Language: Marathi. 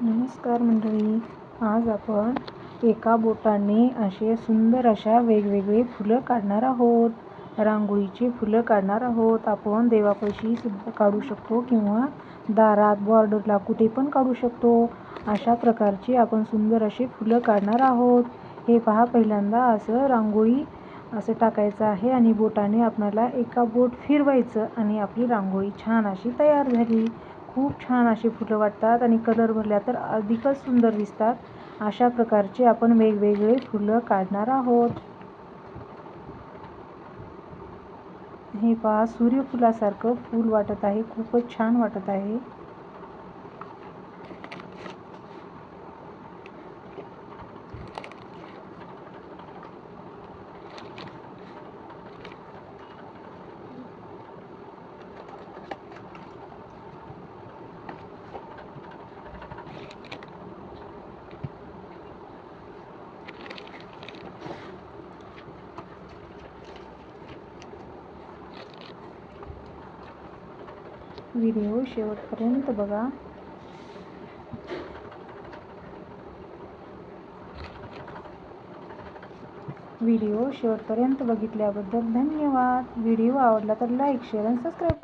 नमस्कार मंडळी. आज आपण एका बोटाने असे सुंदर अशा वेगवेगळे फुलं काढणार आहोत. रांगोळीची फुलं काढणार आहोत. आपण देवापाशी सुद्धा काढू शकतो किंवा दारात बॉर्डरला कुठे पण काढू शकतो. अशा प्रकारची आपण सुंदर असे फुलं काढणार आहोत. हे पहा पहिल्यांदा असं रांगोळी असं टाकायचं आहे आणि बोटाने आपल्याला एका बोट फिरवायचं आणि आपली रांगोळी छान अशी तयार झाली. खूप छान अशी फुलं वाटतात आणि कलर भरल्या तर अधिकच सुंदर दिसतात. अशा प्रकारचे आपण वेगवेगळे फुलं काढणार आहोत. हे पहा सूर्यफुलासारखं फूल वाटत आहे खूपच छान वाटत आहे. व्हिडिओ शेवटपर्यंत बघा. व्हिडिओ शेवटपर्यंत बघितल्याबद्दल धन्यवाद. व्हिडिओ आवडला तर लाईक शेअर आणि सबस्क्राईब करा.